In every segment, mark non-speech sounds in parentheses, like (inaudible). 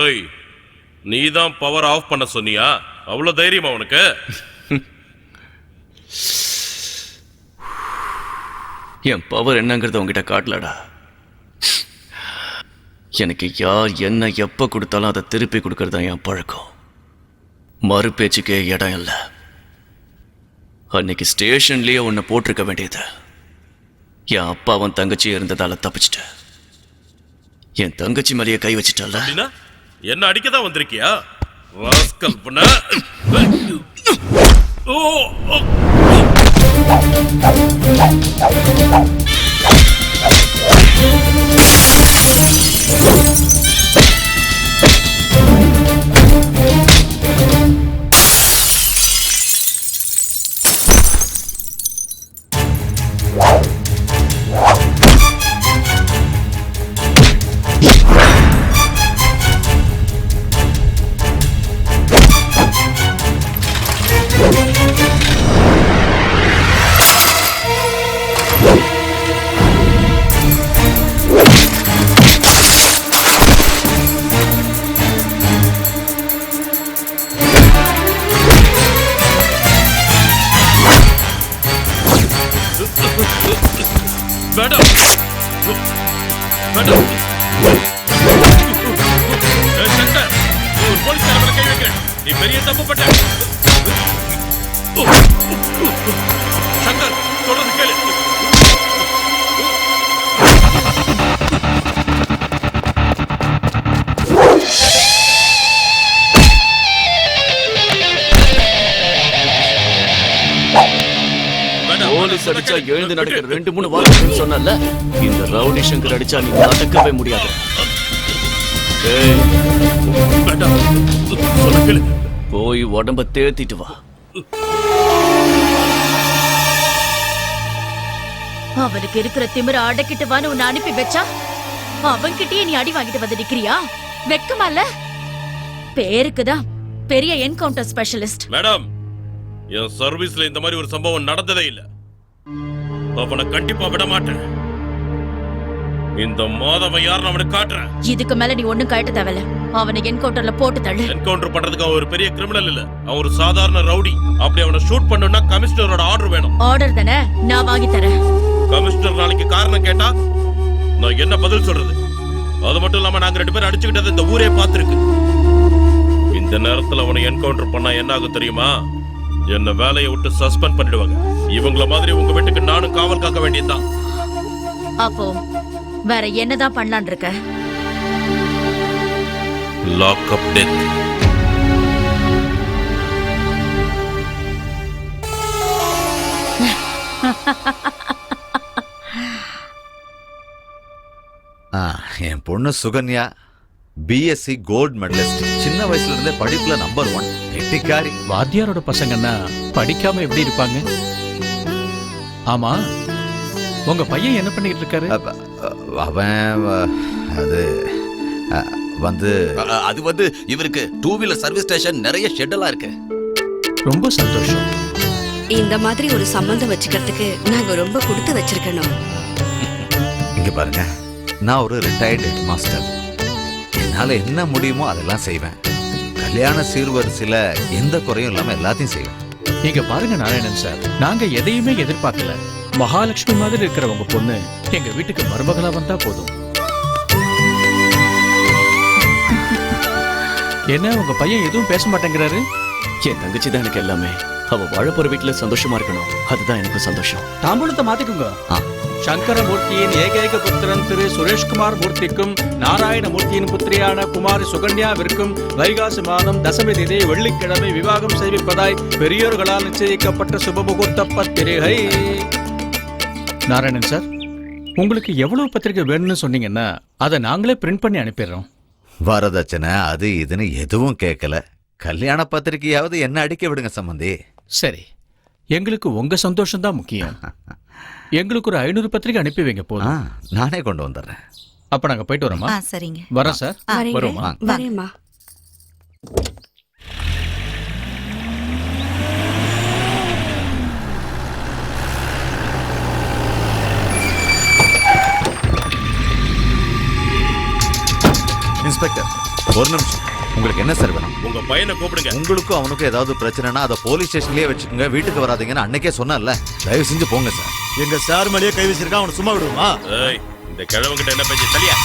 ஏய் நீ தான் பவர் ஆஃப் பண்ண சொன்னியா? அவ்வளோ தைரியமா உனக்கு? என் பவர் என்னங்கிறத உங்ககிட்ட காட்டலடா. எனக்கு யார் என்ன எப்போ கொடுத்தாலும் அதை திருப்பி கொடுக்கறது தான் என் பழக்கம். மறு பேச்சுக்கே இடம் இல்லை. அன்னைக்கு ஸ்டேஷன்லேயே உன்னை போட்டிருக்க வேண்டியது. என் அப்பாவும் தங்கச்சி இருந்ததால தப்பிச்சிட்டேன். என் தங்கச்சி மேலேயே கை வச்சிட்டல என்ன அடிக்க தான் வந்திருக்கியா? வாஸ்கல் பண்ண. ஓ. சங்கர், ஒரு போலீஸ்கார மேல கை வைக்கிறேன். நீ பெரிய தப்பு பட்ட. போலீஸ் அடிச்சா. எழுந்து நடக்கிற ரெண்டு மூணு வாரத்துக்கு சொன்னல இந்த ரவுடி சங்கர் அடிச்சா நீ நடக்கவே முடியாது. போய் உடம்ப தேத்திட்டு வா. அவனுக்கு இருக்கிற திமிர அடக்கிட்டு வான்னு உன்னை அனுப்பி வச்சா? அவன்கிட்டயே நீ அடி வாங்கிட்டு வந்து நிக்கிறியா? வெக்கமா இல்ல? பேருக்குதான் பெரிய என்கவுண்டர் ஸ்பெஷலிஸ்ட் மேடம் என் சர்வீஸ்ல இந்த மாதிரி ஒரு சம்பவம் நடந்ததே இல்ல. அவனை கண்டிப்பா விட மாட்டேன் இந்த மாதவன் யாருன்னு அவனுக்கு காட்டுறேன்? இதுக்கு மேல நீ ஒண்ணும் கட்ட தேவையில்ல. அவனை என்கவுண்டர்ல போட்டு தள்ளு. என்கவுண்டர் பண்றதுக்கு அவன் ஒரு பெரிய கிரிமினல் இல்ல. அவன் ஒரு சாதாரண ரவுடி. அப்படி அவனை ஷூட் பண்ணணும்னா கமிஷனரோட ஆர்டர் வேணும். ஆர்டர் தானே? நான் வாங்கி தரேன். கமிஷனர் நாளைக்கு காரணம் கேட்டா நான் என்ன பதில் சொல்றது? அது மட்டும் இல்லாம நாங்க ரெண்டு பேரும் அடிச்சுக்கிட்டது இந்த ஊரே பார்த்திருக்கு. இந்த நேரத்துல அவனை என்கவுண்டர் பண்ணா என்ன ஆகும் தெரியுமா? என்ன வேலையை விட்டு சஸ்பெண்ட் பண்ணிடுவாங்க. இவங்கள மாதிரி உங்க வீட்டுக்கு நானும் காவல் காக்க வேண்டியதுதான். அப்போ வேற என்னதான் பண்ணலான் இருக்க? லாக் அப் டெத் ஆ, என் பொண்ணு சுகன்யா பிஎஸ்சி கோல்ட் மெடலிஸ்ட் சின்ன வயசுல இருந்தே படிப்புல நம்பர் ஒன் கெட்டிக்காரி வாத்தியாரோட பசங்கன்னா படிக்காம எப்படி இருப்பாங்க? ஆமா. உங்க பையன் என்ன பண்ணிட்டு இருக்காரு? அவன் அது வந்து அது வந்து இவருக்கு டூ வீலர் சர்வீஸ் ஸ்டேஷன் நிறைய ஷெட்டெல்லாம் இருக்கு. ரொம்ப சந்தோஷம். இந்த மாதிரி ஒரு சம்பந்தம் வச்சுக்கிறதுக்கு நாங்க ரொம்ப கொடுத்து வச்சிருக்கணும். இங்க பாருங்க. நான் ஒரு ரிட்டையர்டு ஹெட் மாஸ்டர் என்னால என்ன முடியுமோ அதெல்லாம் செய்வேன். கல்யாண சீர்வரிசையில எந்த குறையும் இல்லாம எல்லாத்தையும் செய்யும் நீங்க பாருங்க நாராயணன் சார் நாங்க எதையுமே எதிர்பார்க்கல. மகாலட்சுமி மாதிரி இருக்கிற உங்க பொண்ணு எங்க வீட்டுக்கு மருமகளா வந்தா போதும். என்ன உங்க பையன் எதுவும் பேச மாட்டேங்கிறாரு? என் தங்கச்சி தான் எனக்கு எல்லாமே. அவ வாழப்போற வீட்டுல சந்தோஷமா இருக்கணும். அதுதான் எனக்கு சந்தோஷம். தாம்பூலத்தை மாத்திக்குங்க. சங்கரமூர்த்தியின் ஏகைக புத்திரன் திரு சுரேஷ்குமார் மூர்த்திக்கும் நாராயணமூர்த்தியின் புத்திரியான குமாரி சுகன்யாவிற்கும் வைகாசி மாதம் தசமி தேதி வெள்ளிக்கிழமை விவாகம் செய்விப்பதாய் பெரியோர்களால் நிச்சயிக்கப்பட்ட சுப முகூர்த்த பத்திரிகை. நாராயணன் சார் உங்களுக்கு எவ்வளவு பத்திரிக்கை வேணும்னு சொன்னீங்கன்னா அதை நாங்களே பிரிண்ட் பண்ணி அனுப்பிடுறோம். வரதட்சணை அது இதுன்னு எதுவும் கேட்கல. கல்யாண பத்திரிக்கையாவது என்ன அடிக்க விடுங்க சம்பந்தி? சரி எங்களுக்கு உங்க சந்தோஷம் தான் முக்கியம். எங்களுக்கு ஒரு ஐநூறு பத்திரிக்கை அனுப்பி வைங்க போதும். நானே கொண்டு வந்துடுறேன். அப்ப நாங்க போயிட்டு வரோமா? சரிங்க. வரோம் சார். வருவோமா? வரேம்மா. இன்ஸ்பெக்டர் ஒரு நிமிஷம். உங்களுக்கு என்ன சார் வேணும்? உங்க பையனை கூப்பிடுங்க. உங்களுக்கும் அவனுக்கும் ஏதாவது பிரச்சனைனா அதை போலீஸ் ஸ்டேஷன்லயே வச்சுக்கோங்க. வீட்டுக்கு வராதீங்கன்னு அன்னைக்கே சொன்னேன்ல. தயவு செஞ்சு போங்க சார். எங்க சார் மேலேயே கை வச்சிருக்கான் அவனை சும்மா விடுவோமா? ஏய் இந்த கிழவங்கிட்ட என்ன பேச்சு தலியா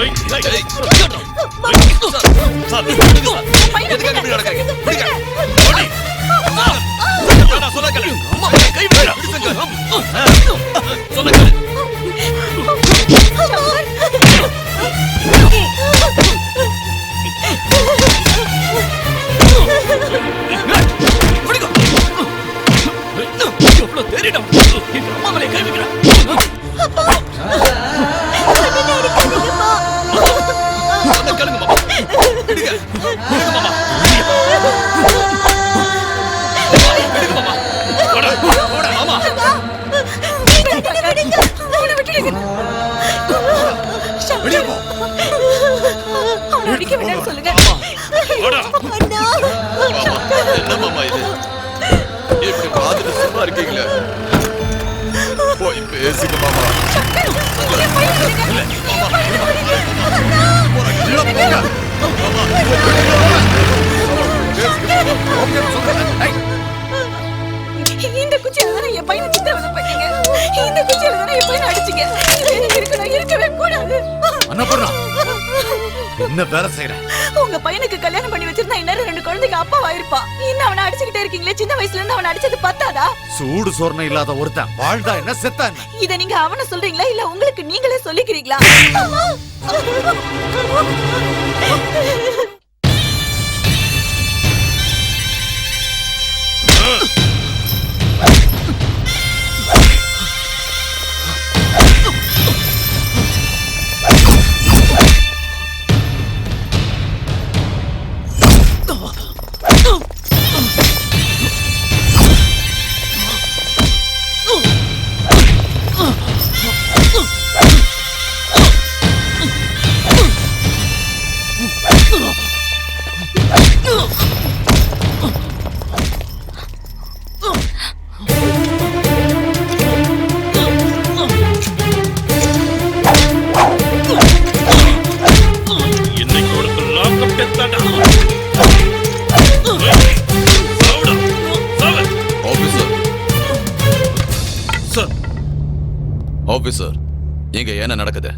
ஏய், Yeah. (laughs) வேலை செய்யறேன் உங்க பையனுக்கு கல்யாணம் பண்ணி வச்சிருந்தா இந்நேரம் ரெண்டு குழந்தைக்கு அப்பாவா இருப்பான் இன்னும் அவனை அடிச்சுக்கிட்டே இருக்கீங்களே சின்ன வயசுல இருந்து அவனை அடிச்சது பத்தாதா? சூடு சொரணை இல்லாத ஒருத்தன். வாழ்ந்தா என்ன செத்தா என்ன? இத நீங்க அவனை சொல்றீங்களா இல்ல உங்களுக்கு நீங்களே சொல்லிக்கிறீங்களா? இன்னைக்கு ஆபீசர் சார் ஆபீசர் இங்க என்ன நடக்குது?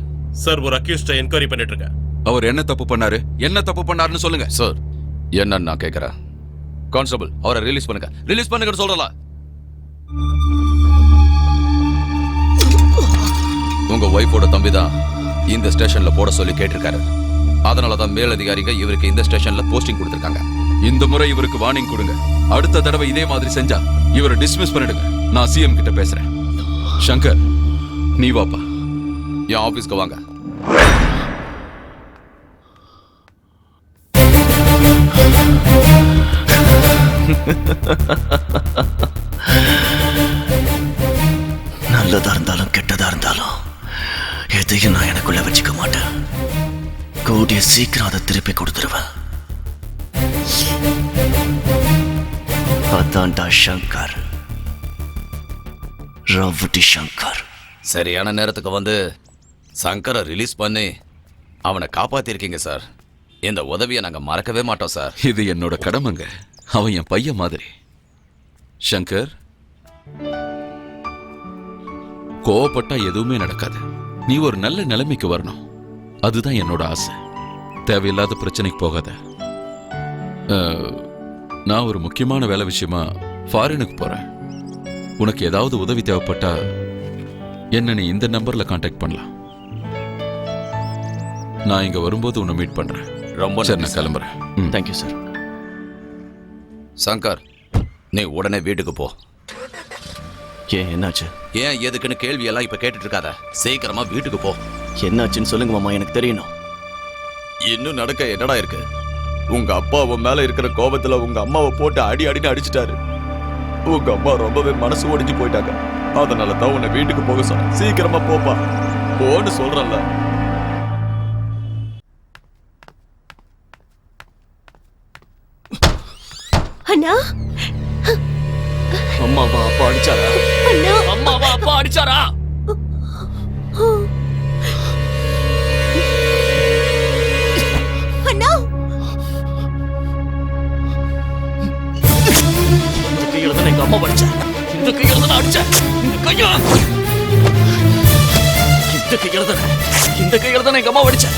சார் ஒரு அக்யூஸ்ட என்கொயரி பண்ணிட்டு இருக்கேன் அவர் என்ன தப்பு பண்ணாரு? என்ன தப்பு பண்ணாருன்னு சொல்லுங்க. சார் என்னன்னு நான் கேக்குறேன். கான்ஸ்டபிள் அவரை ரிலீஸ் பண்ணுங்க. ரிலீஸ் பண்ணுங்கன்னு சொல்றல உங்க ஒய்ஃபோட தம்பி தான் இந்த ஸ்டேஷன்ல போட சொல்லி கேட்டிருக்காரு. அதனால தான் மேலதிகாரிங்க இவருக்கு இந்த ஸ்டேஷன்ல போஸ்டிங் கொடுத்துருக்காங்க. இந்த முறை இவருக்கு வார்னிங் கொடுங்க. அடுத்த தடவை இதே மாதிரி செஞ்சா இவரை டிஸ்மிஸ் பண்ணிடுங்க. நான் சிஎம் கிட்ட பேசுறேன். சங்கர் நீ வாப்பா. என் ஆபீஸ்க்கு வாங்க. நல்லதா இருந்தாலும் கெட்டதா இருந்தாலும் எதையும் நான் எனக்குள்ள வச்சுக்க மாட்டேன். கூடிய சீக்கிரம் அதை திருப்பி கொடுத்துருவேன் அதான்டா சங்கர். ரவுடி சங்கர். சரியான நேரத்துக்கு வந்து சங்கரை ரிலீஸ் பண்ணி அவனை காப்பாத்திருக்கீங்க சார். இந்த உதவியை நாங்க மறக்கவே மாட்டோம் சார். இது என்னோட கடமைங்க. அவன் என் பையன் மாதிரி. சங்கர் கோவப்பட்டா எதுவுமே நடக்காது. நீ ஒரு நல்ல நிலைமைக்கு வரணும். அதுதான் என்னோட ஆசை. தேவையில்லாத பிரச்சனைக்கு போகாத. நான் ஒரு முக்கியமான வேலை விஷயமா ஃபாரினுக்கு போறேன். உனக்கு ஏதாவது உதவி தேவைப்பட்டா என்ன நீ இந்த நம்பர்ல காண்டாக்ட் பண்ணலாம். நான் இங்க வரும்போது உன்னை மீட் பண்றேன். ரொம்ப சரி நான். கிளம்புறேன். தேங்க்யூ சார் சங்கர் நீ உடனே வீட்டுக்கு போ. ஏன் என்னாச்சு? ஏன் எதுக்குன்னு கேள்வி எல்லாம் இப்ப கேட்டுட்டு இருக்காத. சீக்கிரமா வீட்டுக்கு போ. என்னாச்சுன்னு சொல்லுங்க மாமா. எனக்கு தெரியணும். இன்னும் நடக்க என்னடா இருக்கு? உங்க அப்பா உன் மேல இருக்கிற கோபத்துல உங்க அம்மாவை போட்டு அடி அடின்னு அடிச்சிட்டாரு. உங்க அம்மா ரொம்பவே மனசு ஒடிஞ்சு போயிட்டாங்க. அதனால தான் உன்னை வீட்டுக்கு போக சொன்னேன். சீக்கிரமா போப்பா. போன்னு சொல்றேன்ல. அண்ணா? அம்மாவா அப்பா அடிச்சாரா? அண்ணா? அம்மாவா அப்பா அடிச்சாரா? அம்மா அடிச்சா இந்த கையில தான் அடிச்சேன் இந்த கையா? இந்த கையில தான் இந்த கையில தான் எங்க அம்மா அடிச்சேன்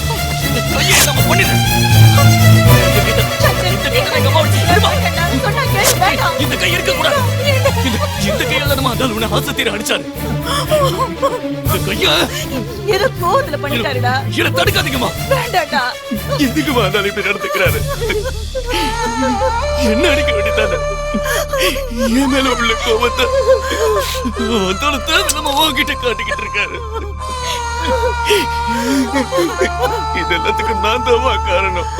இந்த கையை நம்ம பண்ணிடுறேன். இந்த கையில தான் எங்க அம்மா அடிச்சா இந்த கை இருக்க கூடாது இந்த கையில நம்ம அதால் உன்னை ஆசத்தீர அடிச்சாரு? இந்த கையா ஏதோ கோவத்துல பண்ணிட்டாருடா. இதை தடுக்காதீங்கம்மா. வேண்டாம்டா. எதுக்குமா அதால் இப்படி நடந்துக்கிறாரு? என்ன அடிக்க வேண்டியதானே? என் மேல உள்ள கோபத்தை அதோட தேவை நம்ம உங்ககிட்ட காட்டிக்கிட்டு இருக்காரு. இது எல்லாத்துக்கும் நான் தான் காரணம்.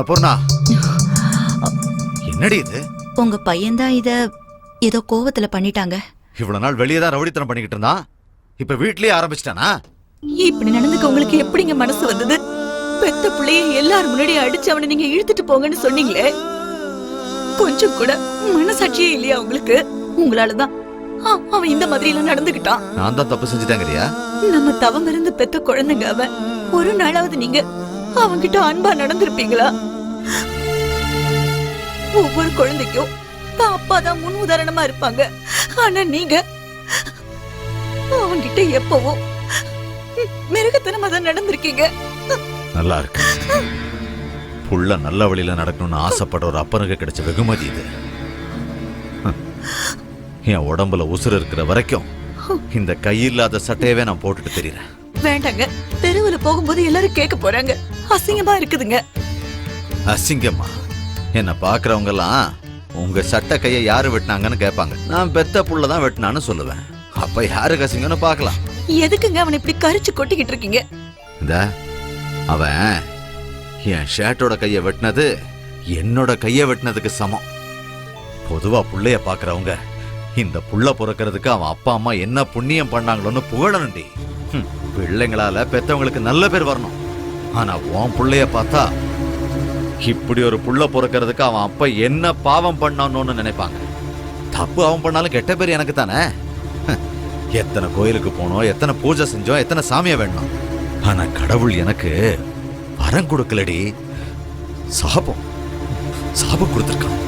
அன்னபூர்ணா. என்னடி இது? உங்க பையன்தான் இத ஏதோ கோவத்துல பண்ணிட்டாங்க. இவ்வளவு நாள் வெளியே தான் ரவுடித்தனம் பண்ணிக்கிட்டு இருந்தான் இப்ப வீட்லயே ஆரம்பிச்சிட்டானா? இப்படி நடந்துக்க உங்களுக்கு எப்படிங்க மனசு வந்தது? பெத்த பிள்ளைய எல்லாரும் முன்னாடி அடிச்சு அவனை நீங்க இழுத்துட்டு போங்கன்னு சொன்னீங்களே. கொஞ்சம் கூட மனசாட்சியே இல்லையா உங்களுக்கு? உங்களாலதான். ஆ, அவன் இந்த மாதிரி எல்லாம் நடந்துகிட்டான் நான் தான் தப்பு செஞ்சுட்டேங்கறியா? நம்ம தவம் இருந்து பெத்த குழந்தைங்க அவன். ஒரு நாளாவது நீங்க அவன்கிட்ட அன்பா நடந்திருப்பீங்களா? ஒவ்வொரு குழந்தைக்கும் தான் அப்பா தான் முன் உதாரணமா இருப்பாங்க. ஆனா நீங்க அவன்கிட்ட எப்பவும் மிருகத்தனமா தான் நடந்திருக்கீங்க. நல்லா இருக்கு புள்ள நல்ல வழியில நடக்கணும்னு ஆசைப்படுற ஒரு அப்பனுக்கு கிடைச்ச வெகுமதி இது. என் உடம்புல உசுறு இருக்கிற வரைக்கும் இந்த கையில்லாத சட்டையவே நான் போட்டுட்டு தெரியறேன். வேண்டாங்க. தெருவுல போகும்போது எல்லாரும் கேட்க போறாங்க. அசிங்கமா இருக்குதுங்க. அசிங்கம்மா என்ன பாக்குறவங்க எல்லாம் உங்க சட்டை கையை யாரு வெட்டினாங்கன்னு கேட்பாங்க. நான் பெத்த புள்ள தான் வெட்டினான்னு சொல்லுவேன். அப்ப யாருக்கு அசிங்கம்னு பார்க்கலாம். எதுக்குங்க அவனை இப்படி கரிச்சு கொட்டிக்கிட்டு இருக்கீங்க? இந்த அவன் என் ஷர்ட்டோட கையை வெட்டினது என்னோட கையை வெட்டினதுக்கு சமம். பொதுவா புள்ளைய பாக்குறவங்க இந்த புள்ள பிறக்கிறதுக்கு அவன் அப்பா அம்மா என்ன புண்ணியம் பண்ணாங்களோன்னு புகழணும்டி பிள்ளைங்களால பெத்தவங்களுக்கு நல்ல பேர் வரணும். ஆனா உன் பிள்ளைய பார்த்தா இப்படி ஒரு புள்ள பிறக்கிறதுக்கு அவன் அப்பா என்ன பாவம் பண்ணானோன்னு நினைப்பாங்க. தப்பு அவன் பண்ணாலும் கெட்ட பேர் எனக்கு தானே? எத்தனை கோயிலுக்கு போனோம் எத்தனை பூஜை செஞ்சோம் எத்தனை சாமியை வேணும் ஆனா கடவுள் எனக்கு வரம் கொடுக்கலடி. சாபம். சாபம் கொடுத்துருக்கான்.